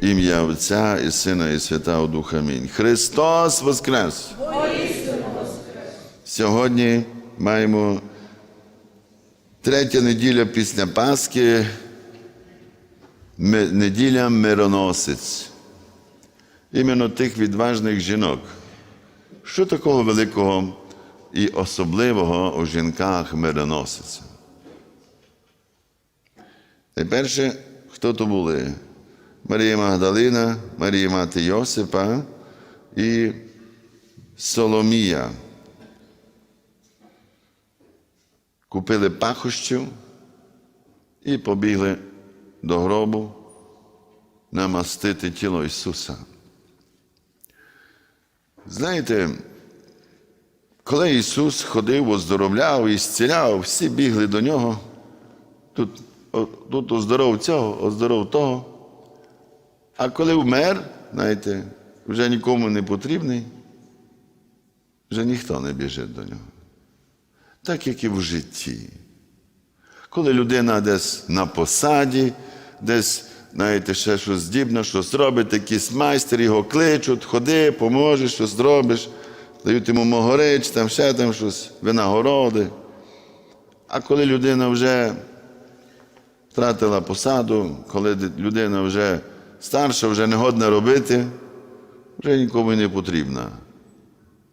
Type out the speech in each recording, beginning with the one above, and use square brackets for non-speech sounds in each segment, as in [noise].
Ім'я Отця і Сина, і Святого Духа. Амінь. Христос Воскрес! Сьогодні маємо третя неділя після Пасхи, неділя мироносець. Іменно тих відважних жінок. Що такого великого і особливого у жінках мироносиця? Найперше, хто то були? Марія Магдалина, Марія мати Йосипа і Соломія. Купили пахощів і побігли до гробу намастити тіло Ісуса. Знаєте, коли Ісус ходив, оздоровляв і зціляв, всі бігли до нього. Тут, тут оздоров цього, оздоров того. А коли вмер, знаєте, вже нікому не потрібний, вже ніхто не біжить до нього. Так як і в житті. Коли людина десь на посаді, десь, знаєте, ще щось здібне, щось робить, якийсь майстер, його кличуть, ходи, поможеш, щось зробиш, дають йому могорич, там ще там щось, винагороди. А коли людина вже втратила посаду, коли людина вже старша, вже не годна робити, вже нікому не потрібна.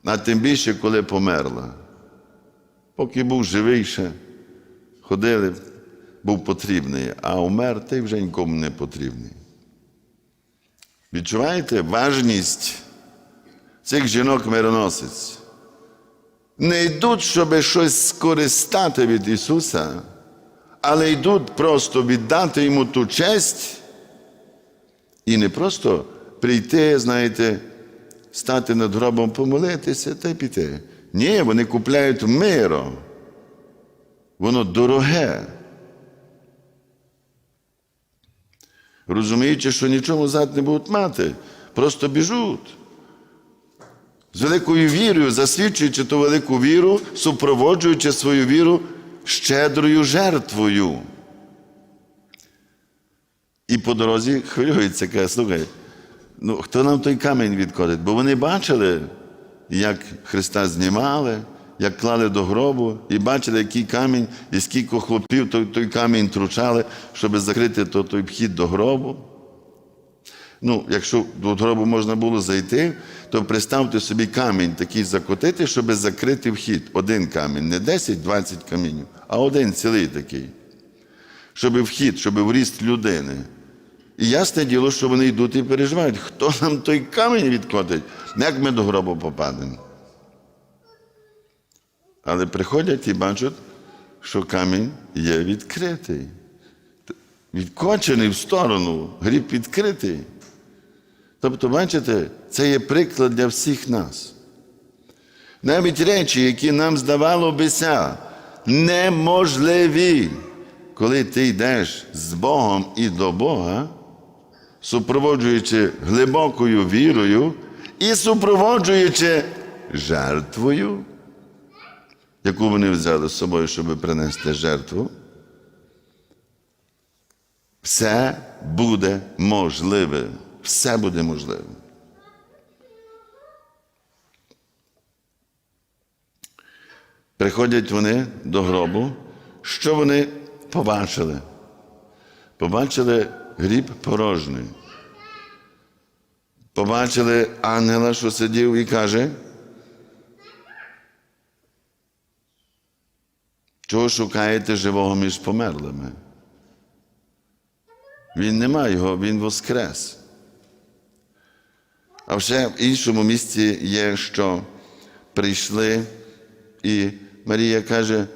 А тим більше, коли померла. Поки був живий ще, ходили, був потрібний, а умер, той вже нікому не потрібний. Відчуваєте важність цих жінок мироносець? Не йдуть, щоб щось скористати від Ісуса, але йдуть просто віддати йому ту честь і не просто прийти, знаєте, стати над гробом, помолитися та й піти. Ні, вони купляють миро. Воно дороге. Розуміючи, що нічого зад не будуть мати, просто біжуть. З великою вірою, засвідчуючи ту велику віру, супроводжуючи свою віру щедрою жертвою. І по дорозі хвилюється, каже, слухай, ну хто нам той камінь відкотить? Бо вони бачили, як Христа знімали, як клали до гробу, і бачили, який камінь, і скільки хлопів той, той камінь тручали, щоб закрити то, той вхід до гробу. Ну, якщо до гробу можна було зайти, то представте собі камінь такий закотити, щоб закрити вхід. Один камінь, не 10-20 камінів, а один цілий такий. Щоб вхід, щоб в ріст людини. І ясне діло, що вони йдуть і переживають, хто нам той камінь відкотить, як ми до гробу попадемо. Але приходять і бачать, що камінь є відкритий, відкочений в сторону, гріб відкритий. Тобто, бачите, це є приклад для всіх нас. Навіть речі, які нам здавало бися, неможливі, коли ти йдеш з Богом і до Бога, супроводжуючи глибокою вірою і супроводжуючи жертвою, яку вони взяли з собою, щоб принести жертву, все буде можливе. Все буде можливе. Приходять вони до гробу. Що вони побачили? Побачили гріб порожній. Побачили ангела, що сидів і каже, чого шукаєте живого між померлими? Він нема його, він воскрес. А вже в іншому місці є, що прийшли, і Марія каже,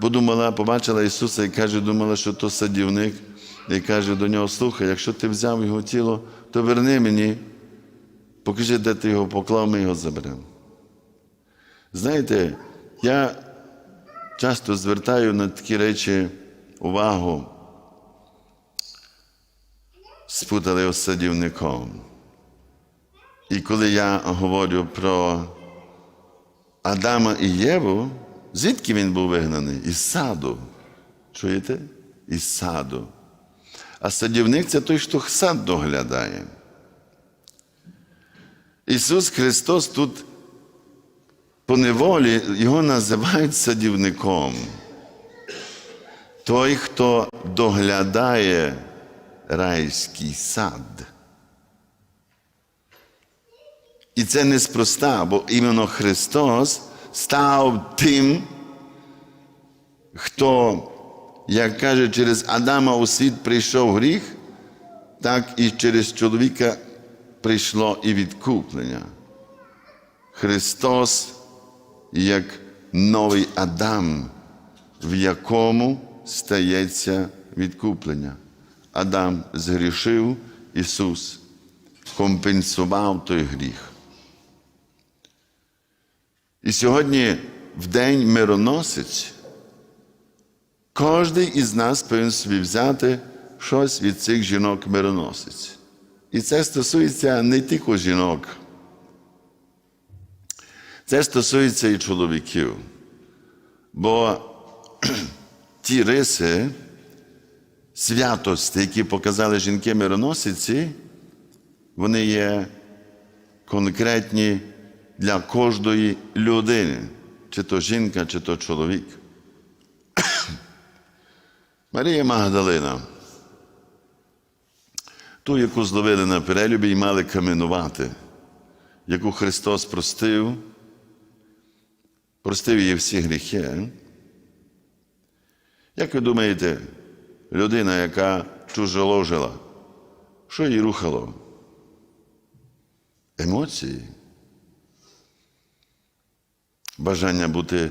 бо думала, побачила Ісуса і каже, думала, що то садівник, і каже до нього: слухай, якщо ти взяв його тіло, то верни мені, покажи, де ти його поклав, ми його заберемо. Знаєте, я часто звертаю на такі речі увагу, спутали його з садівником. І коли я говорю про Адама і Єву, звідки він був вигнаний? Із саду. Чуєте? Із саду. А садівник це той, хто сад доглядає. Ісус Христос тут по неволі його називають садівником. Той, хто доглядає райський сад. І це неспроста, бо іменно Христос став тим, хто, як каже, через Адама у світ прийшов гріх, так і через чоловіка прийшло і відкуплення. Христос як новий Адам, в якому стається відкуплення. Адам згрішив, Ісус компенсував той гріх. І сьогодні, в день мироносець, кожен із нас повинен собі взяти щось від цих жінок мироносець. І це стосується не тільки жінок. Це стосується і чоловіків. Бо [clears throat] ті риси, святості, які показали жінки мироносиці, вони є конкретні для кожної людини, чи то жінка, чи то чоловік. Марія Магдалина, ту, яку зловили на перелюбі і мали каменувати, яку Христос простив, простив її всі гріхи. Як ви думаєте, людина, яка чужоложила, що її рухало? Емоції. Бажання бути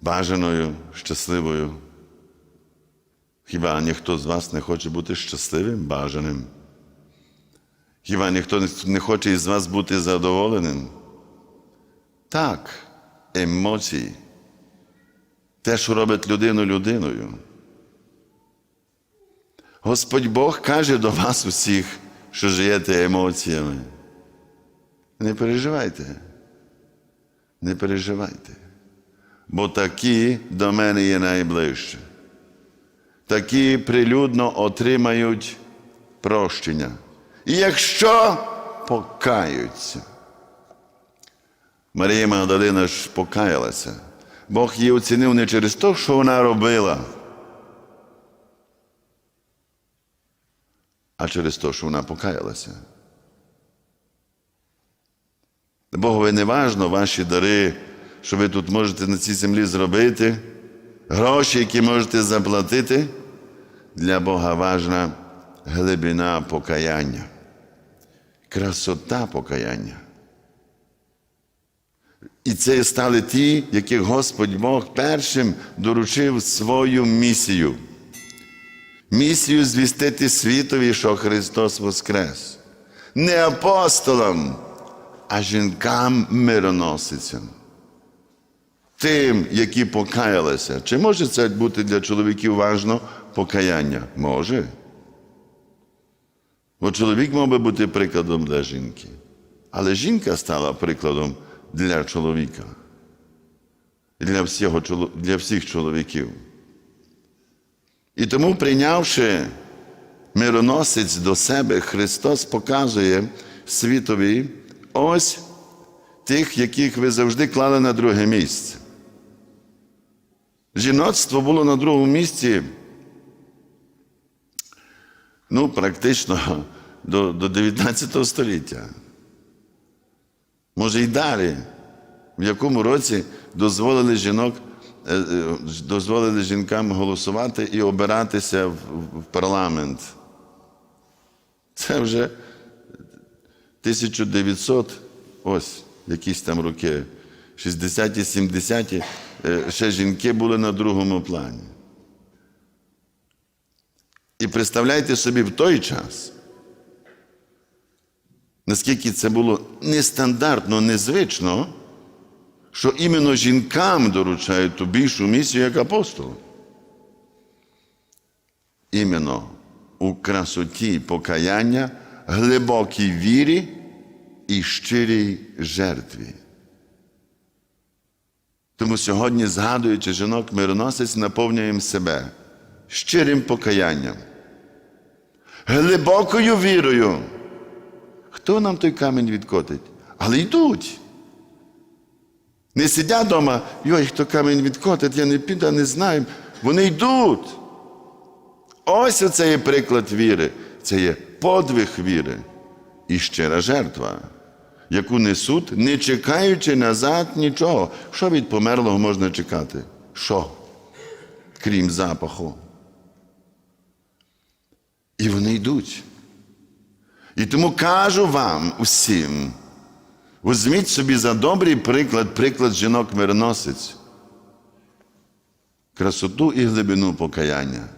бажаною, щасливою. Хіба ніхто з вас не хоче бути щасливим, бажаним? Хіба ніхто не хоче із вас бути задоволеним? Так, емоції. Те, що робить людину людиною. Господь Бог каже до вас усіх, що живете емоціями. Не переживайте. Не переживайте. Бо такі до мене є найближче. Такі прилюдно отримають прощення. І якщо покаються. Марія Магдалина ж покаялася. Бог її оцінив не через те, що вона робила, а через те, що вона покаялася. Богові не важно ваші дари, що ви тут можете на цій землі зробити, гроші, які можете заплатити. Для Бога важна глибина покаяння, красота покаяння. І це стали ті, яких Господь Бог першим доручив свою місію. Місію звістити світові, що Христос Воскрес. Не апостолам, а жінкам мироносицям. Тим, які покаялися. Чи може це бути для чоловіків важно покаяння? Може. Бо чоловік мав би бути прикладом для жінки. Але жінка стала прикладом для чоловіка. Для, всього, для всіх чоловіків. І тому, прийнявши мироносець до себе, Христос показує світові ось тих, яких ви завжди клали на друге місце. Жіноцтво було на другому місці, ну, практично до, до 19 століття. Може, й далі, в якому році дозволили жінок, дозволили жінкам голосувати і обиратися в, в парламент. Це вже 1900, ось якісь там роки, 60-ті, 70-ті, ще жінки були на другому плані. І представляйте собі в той час, наскільки це було нестандартно, незвично, що іменно жінкам доручають ту більшу місію як апостолу. Іменно у красоті покаяння, глибокій вірі і щирій жертві. Тому сьогодні, згадуючи жінок мироносець, наповнюємо себе щирим покаянням, глибокою вірою. Хто нам той камінь відкотить? Але йдуть. Не сидять вдома, йой, хто камінь відкотить, я не піду, не знаю. Вони йдуть. Ось оце є приклад віри. Це є подвиг віри і щира жертва, яку несуть, не чекаючи назад нічого. Що від померлого можна чекати? Що? Крім запаху. І вони йдуть. І тому кажу вам усім, візьміть собі за добрий приклад, приклад жінок-мироносиць, красоту і глибину покаяння,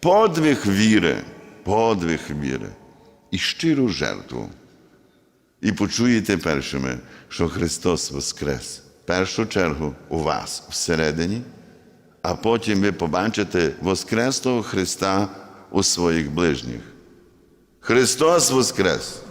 подвиг віри, подвиг віри і щиру жертву. І почуєте першими, що Христос Воскрес. Першу чергу у вас всередині, а потім ви побачите Воскреслого Христа у своїх ближніх. Христос Воскрес!